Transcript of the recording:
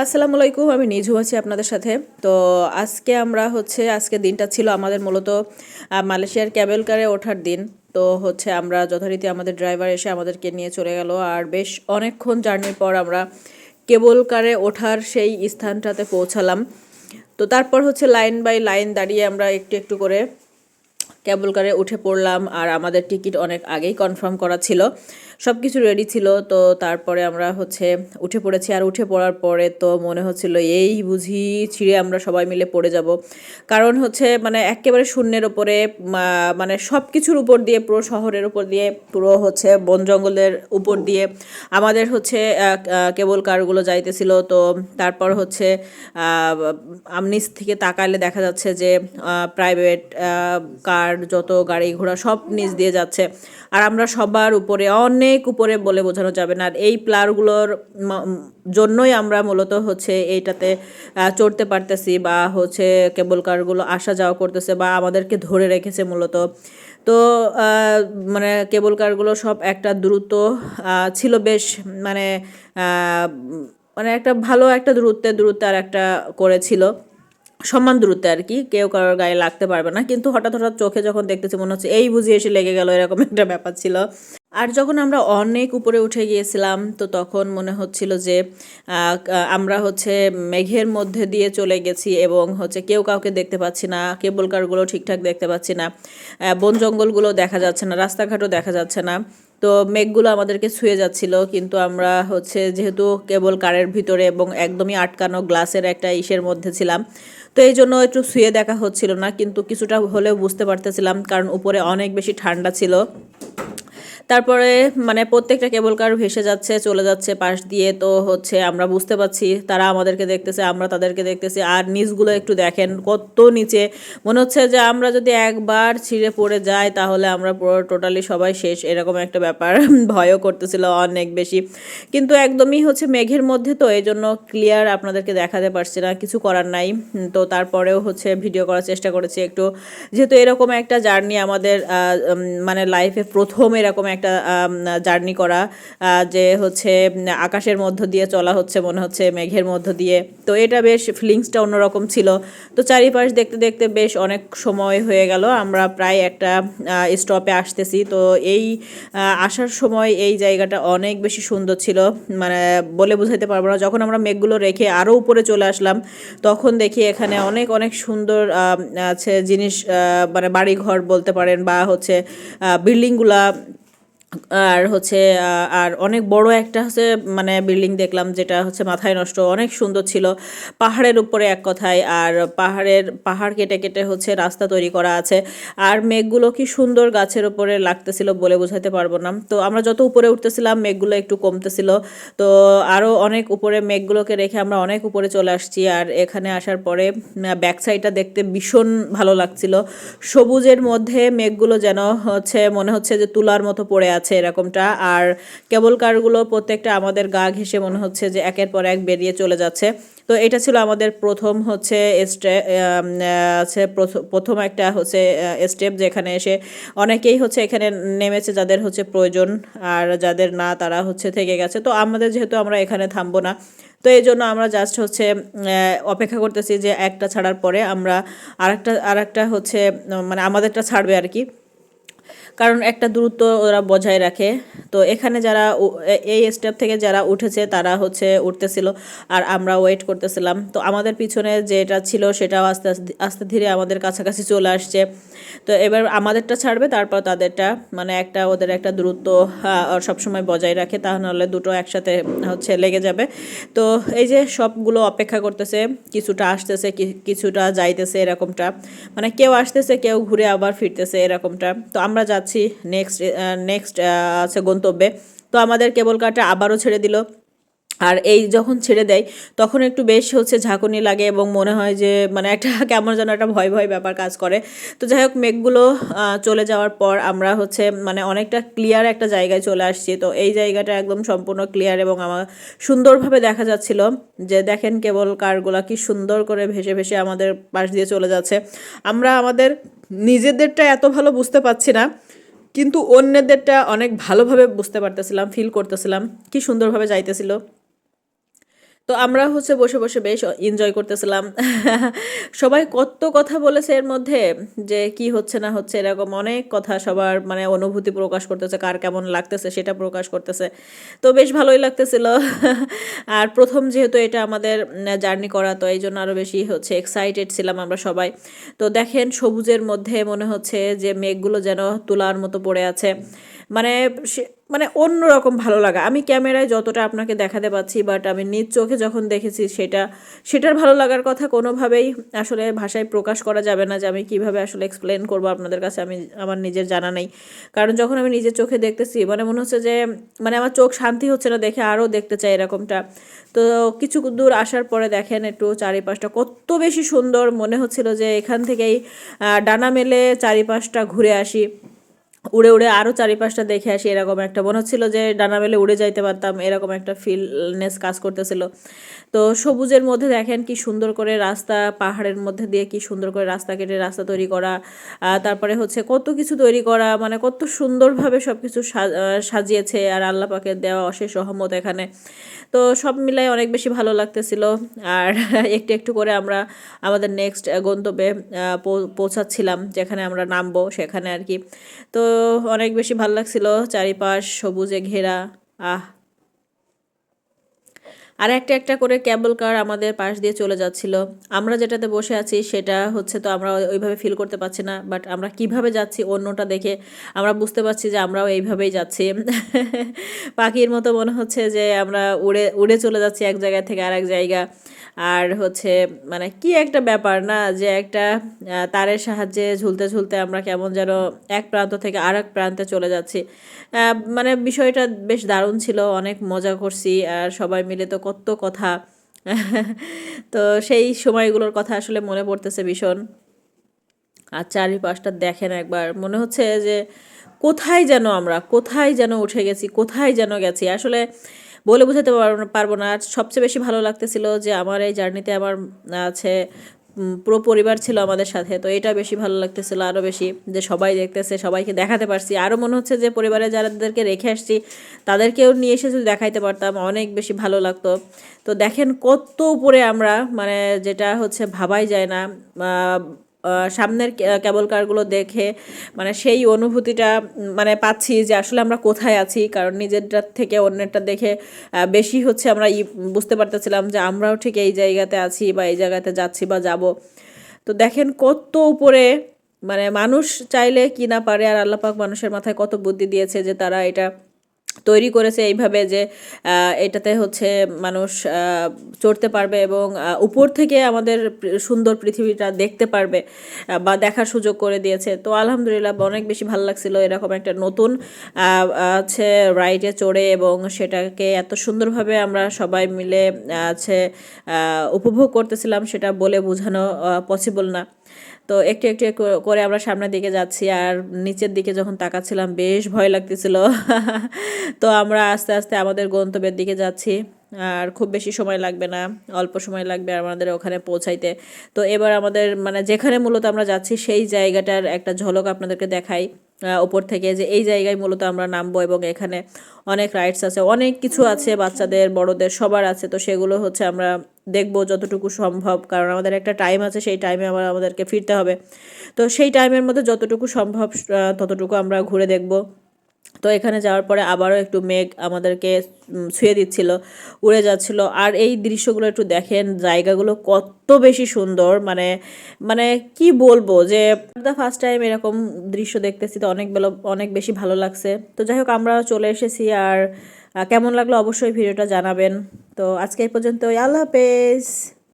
আসসালামু আলাইকুম, আমি নিঝু আছি আপনাদের সাথে। তো আজকে আমরা হচ্ছে, আজকে দিনটা ছিল আমাদের মূলত মালয়েশিয়ার ক্যাবেল কারে ওঠার দিন। তো হচ্ছে আমরা যথারীতি আমাদের ড্রাইভার এসে আমাদেরকে নিয়ে চলে গেল, আর বেশ অনেকক্ষণ জার্নির পর আমরা কেবল কারে ওঠার সেই স্থানটাতে পৌঁছালাম। তো তারপর হচ্ছে লাইন বাই লাইন দাঁড়িয়ে আমরা একটু একটু করে ক্যাবল কারে উঠে পড়লাম, আর আমাদের টিকিট অনেক আগেই কনফার্ম করা ছিল। সব কিছু রেডি ছিল, তো তারপরে আমরা হচ্ছে উঠে পড়েছি। আর উঠে পড়ার পরে তো মনে হচ্ছিল, এই বুঝি ছিঁড়ে আমরা সবাই মিলে পড়ে যাব। কারণ হচ্ছে মানে একেবারে শূন্যের ওপরে মানে সব কিছুর উপর দিয়ে, পুরো শহরের উপর দিয়ে, পুরো হচ্ছে বন জঙ্গলের উপর দিয়ে আমাদের হচ্ছে কেবল কারগুলো যাইতেছিল। তো তারপর হচ্ছে আমনিস থেকে তাকালে দেখা যাচ্ছে যে প্রাইভেট কার যত গাড়ি ঘোড়া সব নিচ দিয়ে যাচ্ছে। আর আমরা সবার উপরে অনেক উপরে বলে বোঝানো যাবে না। আর এই প্লারগুলোর জন্যই আমরা মূলত হচ্ছে এইটাতে চড়তে পারতেছি বা হচ্ছে কেবল কারগুলো আসা যাওয়া করতেছে বা আমাদেরকে ধরে রেখেছে মূলত। তো মানে কেবল কারগুলো সব একটা দ্রুত ছিল বেশ মানে মানে একটা ভালো একটা দূরত্বে দূরত্বে আর একটা করেছিল। সমান দূরত্বে আর কি, কেউ কারোর গায়ে লাগতে পারবে না। কিন্তু হঠাৎ হঠাৎ চোখে যখন দেখতেছি মনে হচ্ছে এই বুঝিয়ে এসে লেগে গেল, এরকম একটা ব্যাপার ছিল। আর যখন আমরা অনেক উপরে উঠে গিয়েছিলাম, তো তখন মনে হচ্ছিল যে আমরা হচ্ছে মেঘের মধ্যে দিয়ে চলে গেছি এবং হচ্ছে কেউ কাউকে দেখতে পাচ্ছি না, কেবল কারগুলো ঠিকঠাক দেখতে পাচ্ছি না বন জঙ্গলগুলো দেখা যাচ্ছে না, রাস্তাঘাটও দেখা যাচ্ছে না। তো মেঘগুলো আমাদেরকে ছুঁয়ে যাচ্ছিল, কিন্তু আমরা হচ্ছে যেহেতু কেবল কারের ভিতরে এবং একদমই আটকানো গ্লাসের একটা ইসের মধ্যে ছিলাম, তো এই জন্য একটু শুয়ে দেখা হচ্ছিল না, কিন্তু কিছুটা হলেও বুঝতে পারতেছিলাম, কারণ উপরে অনেক বেশি ঠান্ডা ছিল। তারপরে মানে প্রত্যেকটা কেবল কার ভেসে যাচ্ছে, চলে যাচ্ছে পাশ দিয়ে। তো হচ্ছে আমরা বুঝতে পারছি, তারা আমাদেরকে দেখতেছে, আমরা তাদেরকে দেখতেছি। আর নিচগুলো একটু দেখেন, কত নিচে। মনে হচ্ছে যে আমরা যদি একবার ছিঁড়ে পড়ে যাই, তাহলে আমরা পুরো টোটালি সবাই শেষ। এরকম একটা ব্যাপার। ভয়ও করতেছিল অনেক বেশি। কিন্তু একদমই হচ্ছে মেঘের মধ্যে তো এই জন্য ক্লিয়ার আপনাদেরকে দেখাতে পারছি না। কিছু করার নাই। তো তারপরেও হচ্ছে ভিডিও করার চেষ্টা করেছি একটু। যেহেতু এরকম একটা জার্নি আমাদের মানে লাইফে প্রথম এরকম একটা জার্নি করা যে হচ্ছে, আকাশের মধ্য দিয়ে চলা হচ্ছে, মনে হচ্ছে মেঘের মধ্য দিয়ে। তো এটা বেশ ফিলিংসটা অন্যরকম ছিল। তো চারিপাশ দেখতে দেখতে বেশ অনেক সময় হয়ে গেল। আমরা প্রায় একটা স্টপে আসতেছি। তো এই আসার সময় এই জায়গাটা অনেক বেশি সুন্দর ছিল। মানে বলে বোঝাতে পারব না। যখন আমরা মেঘগুলো রেখে আরও উপরে চলে আসলাম, তখন দেখি এখানে অনেক অনেক সুন্দর আছে জিনিস মানে বাড়ি ঘর বলতে পারেন বা হচ্ছে বিল্ডিংগুলা আর হচ্ছে আর অনেক বড় একটা হচ্ছে মানে বিল্ডিং দেখলাম যেটা হচ্ছে মাথায় নষ্ট, অনেক সুন্দর ছিল। পাহাড়ের উপরে এক কথায়, আর পাহাড়ের, পাহাড় কেটে কেটে হচ্ছে রাস্তা তৈরি করা আছে। আর মেঘগুলো কি সুন্দর গাছের উপরে লাগতেছিল বলে বোঝাতে পারব না। তো আমরা যত উপরে উঠতেছিলাম, মেঘগুলো একটু কমতেছিল। তো আরও অনেক উপরে মেঘগুলোকে রেখে আমরা অনেক উপরে চলে আসছি। আর এখানে আসার পরে ব্যাক সাইডটা দেখতে ভীষণ ভালো লাগছিল। সবুজের মধ্যে মেঘগুলো যেন হচ্ছে, মনে হচ্ছে যে তুলার মতো পড়ে আছে। এরকমটা। আর কেবল কারগুলো প্রত্যেকটা আমাদের গা ঘেঁষে মনে হচ্ছে যে একের পর এক বেরিয়ে চলে যাচ্ছে। তো এটা ছিল আমাদের প্রথম হচ্ছে স্টে আছে প্রথ- প্রথম একটা হচ্ছে স্টেপ যেখানে এসে অনেকেই হচ্ছে এখানে নেমেছে যাদের হচ্ছে প্রয়োজন, আর যাদের না তারা হচ্ছে থেকে গেছে। তো আমাদের যেহেতু আমরা এখানে থামবো না, তো এই জন্য আমরা জাস্ট হচ্ছে অপেক্ষা করতেছি যে একটা ছাড়ার পরে আমরা আরেকটা আরেকটা হচ্ছে মানে আমাদেরটা ছাড়বে আর কি। কারণ একটা দূরত্ব ওরা বজায় রাখে। তো এখানে যারা এই স্টেপ থেকে যারা উঠেছে, তারা হচ্ছে উঠতেছিল আর আমরা ওয়েট করতেছিলাম। তো আমাদের পিছনে যেটা ছিল, সেটাও আস্তে আস্তে আস্তে ধীরে আমাদের কাছাকাছি চলে আসছে। তো এবার আমাদেরটা ছাড়বে, তারপর তাদেরটা মানে একটা, ওদের একটা দূরত্ব সবসময় বজায় রাখে তাহলে দুটো একসাথে হচ্ছে লেগে যাবে। তো এই যে সবগুলো অপেক্ষা করতেছে, কিছুটা আসতেছে কিছুটা যাইতেছে এরকমটা। মানে কেউ আসতেছে, কেউ ঘুরে আবার ফিরতেছে এরকমটা। তো আমরা যাচ্ছি নেক্সট নেক্সট আছে গন্তব্যে। তো আমাদের কেবল কারটা আবারও ছেড়ে দিল। আর এই যখন ছেড়ে দেয়, তখন একটু বেশ হচ্ছে ঝাঁকুনি লাগে এবং মনে হয় যে মানে একটা কেমন যেন একটা ভয় ভয় ব্যাপার কাজ করে। তো যাই হোক, মেঘগুলো চলে যাওয়ার পর আমরা হচ্ছে মানে অনেকটা ক্লিয়ার একটা জায়গায় চলে আসছি। তো এই জায়গাটা একদম সম্পূর্ণ ক্লিয়ার এবং আমার সুন্দরভাবে দেখা যাচ্ছিল যে, দেখেন কেবল কারগুলা কি সুন্দর করে ভেসে ভেসে আমাদের পাশ দিয়ে চলে যাচ্ছে। আমরা আমাদের নিজেদেরটা এত ভালো বুঝতে পারছি না, কিন্তু অন্যদেরটা অনেক ভালোভাবে বুঝতে পারতেছিলাম ফিল করতেছিলাম। কি সুন্দরভাবে যাইতেছিল। তো আমরা হচ্ছে বসে বসে বেশ এনজয় করতেছিলাম। সবাই কত কথা বলেছে এর মধ্যে যে কি হচ্ছে, না হচ্ছে, এরকম অনেক কথা সবার মানে অনুভূতি প্রকাশ করতেছে, কার কেমন লাগতেছে সেটা প্রকাশ করতেছে। তো বেশ ভালোই লাগতেছিল। আর প্রথম যেহেতু এটা আমাদের জার্নি করা, তো এই জন্য আরও বেশি হচ্ছে এক্সাইটেড ছিলাম আমরা সবাই। তো দেখেন সবুজের মধ্যে মনে হচ্ছে যে মেঘগুলো যেন তুলার মতো পড়ে আছে। মানে মানে অন্যরকম ভালো লাগা। আমি ক্যামেরায় যতটা আপনাকে দেখাতে পাচ্ছি বাট আমি নিজ চোখে যখন দেখেছি সেটা, সেটার ভালো লাগার কথা কোনোভাবেই আসলে ভাষায় প্রকাশ করা যাবে না যে আমি কীভাবে আসলে এক্সপ্লেন করব আপনাদের কাছে, আমি, আমার নিজের জানা নেই। কারণ যখন আমি নিজের চোখে দেখতেছি মানে মনে হচ্ছে যে মানে আমার চোখ শান্তি হচ্ছে না দেখে আরও দেখতে চাই এরকমটা। তো কিছু দূর আসার পরে দেখেন একটু চারিপাশটা কত বেশি সুন্দর মনে হচ্ছিল যে এখান থেকেই ডানা মেলে চারিপাশটা ঘুরে আসি। উড়ে উড়ে আরও চারিপাশটা দেখে আসি, এরকম একটা। মনে হচ্ছিল যে ডানা মেলে উড়ে যাইতে পারতাম, এরকম একটা ফিলনেস কাজ করতেছিল। তো সবুজের মধ্যে দেখেন কি সুন্দর করে রাস্তা, পাহাড়ের মধ্যে দিয়ে কি সুন্দর করে রাস্তা কেটে রাস্তা তৈরি করা। তারপরে হচ্ছে কত কিছু তৈরি করা মানে কত সুন্দরভাবে সব কিছু সাজিয়েছে, আর আল্লাহ পাকের দেওয়া অশেষ সহমত এখানে। তো সব মিলাই অনেক বেশি ভালো লাগতেছিল। আর একটু একটু করে আমরা আমাদের নেক্সট গন্তব্যে পৌঁছাচ্ছিলাম, যেখানে আমরা নামবো, সেখানে আর কি। তো অনেক বেশি ভালো লাগছিল, চারিপাশ সবুজে ঘেরা, আহ। আর একটা একটা করে ক্যাবল কার আমাদের পাশ দিয়ে চলে যাচ্ছিল। আমরা যেটাতে বসে আছি সেটা হচ্ছে তো আমরা ওইভাবে ফিল করতে পারছি না বাট আমরা কীভাবে যাচ্ছি অন্যটা দেখে আমরা বুঝতে পারছি যে আমরাও এইভাবেই যাচ্ছি। পাখির মতো মনে হচ্ছে যে আমরা উড়ে উড়ে চলে যাচ্ছি এক জায়গা থেকে আরেক জায়গা। আর হচ্ছে মানে কি একটা ব্যাপার না যে একটা তারের সাহায্যে ঝুলতে ঝুলতে আমরা কেমন যেন এক প্রান্ত থেকে আরেক প্রান্তে চলে যাচ্ছি। মানে বিষয়টা বেশ দারুণ ছিল, অনেক মজা করছি আর সবাই মিলে তো কত কথা। তো সেই সময়গুলোর কথা আসলে মনে পড়তেছে ভীষণ। আর চারিপাশটা দেখেন একবার, মনে হচ্ছে যে কোথায় যেন আমরা, কোথায় যেন উঠে গেছি, কোথায় যেন গেছি। আসলে বলে বোঝাতে পারবো- না আর সবচেয়ে বেশি ভালো লাগতেছিল যে আমার এই জার্নিতে আমার, আছে পুরো পরিবার ছিল আমাদের সাথে। তো এটা বেশি ভালো লাগতেছিল আরও বেশি, যে সবাই দেখতেছে, সবাইকে দেখাতে পারছি। আরও মনে হচ্ছে যে পরিবারে যাদেরকে রেখে আসছি, তাদেরকেও নিয়ে এসে যদি দেখাইতে পারতাম, অনেক বেশি ভালো লাগতো। তো দেখেন কত উপরে আমরা মানে যেটা হচ্ছে ভাবাই যায় না সামনের কেবল কারগুলো দেখে মানে সেই অনুভূতিটা মানে পাচ্ছি যে আসলে আমরা কোথায় আছি, কারণ নিজেরটার থেকে অন্যেরটা দেখে বেশি হচ্ছে আমরা বুঝতে পারতেছিলাম যে আমরাও ঠিক এই জায়গাতে আছি বা এই জায়গাতে যাচ্ছি বা যাব। তো দেখেন কত উপরে মানে মানুষ চাইলে কি না পারে, আর আল্লাপাক মানুষের মাথায় কত বুদ্ধি দিয়েছে যে তারা এটা তৈরি করেছে এইভাবে যে এটাতে হচ্ছে মানুষ চড়তে পারবে এবং উপর থেকে আমাদের সুন্দর পৃথিবীটা দেখতে পারবে বা দেখার সুযোগ করে দিয়েছে। তো আলহামদুলিল্লাহ অনেক বেশি ভালো লাগছিল এরকম একটা নতুন আছে রাইডে চড়ে এবং সেটাকে এত সুন্দরভাবে আমরা সবাই মিলে আছে উপভোগ করতেছিলাম সেটা বলে বোঝানো পসিবল না। তো একটু একটু করে আমরা সামনের দিকে যাচ্ছি আর নিচের দিকে যখন তাকাচ্ছিলাম বেশ ভয় লাগতেছিল। তো আমরা আস্তে আস্তে আমাদের গন্তব্যের দিকে যাচ্ছি আর খুব বেশি সময় লাগবে না, অল্প সময় লাগবে আমাদের ওখানে পৌঁছাইতে। তো এবার আমাদের মানে যেখানে মূলত আমরা যাচ্ছি সেই জায়গাটার একটা ঝলক আপনাদেরকে দেখাই ওপর থেকে যে এই জায়গায় মূলত আমরা নামবো এবং এখানে অনেক রাইডস আছে, অনেক কিছু আছে বাচ্চাদের, বড়দের সবার আছে, তো সেগুলো হচ্ছে আমরা দেখব যতটুকু সম্ভব, কারণ আমাদের একটা টাইম আছে, সেই টাইমে আবার আমাদেরকে ফিরতে হবে। তো সেই টাইমের মধ্যে যতটুকু সম্ভব ততটুকু আমরা ঘুরে দেখব। তো এখানে যাওয়ার পরে আবারও একটু মেঘ আমাদেরকে ছুঁয়ে দিচ্ছিল, উড়ে যাচ্ছিল। আর এই দৃশ্যগুলো একটু দেখেন, জায়গাগুলো কত বেশি সুন্দর মানে মানে কি বলব যে দ্য ফার্স্ট টাইম এরকম দৃশ্য দেখতেছি, তো অনেক বেলো, অনেক বেশি ভালো লাগছে। তো যাই হোক, আমরা চলে এসেছি আর কেমন লাগল অবশ্যই ভিডিওটা জানাবেন। তো আজকে এই পর্যন্ত আল্লাহ হাফেজ।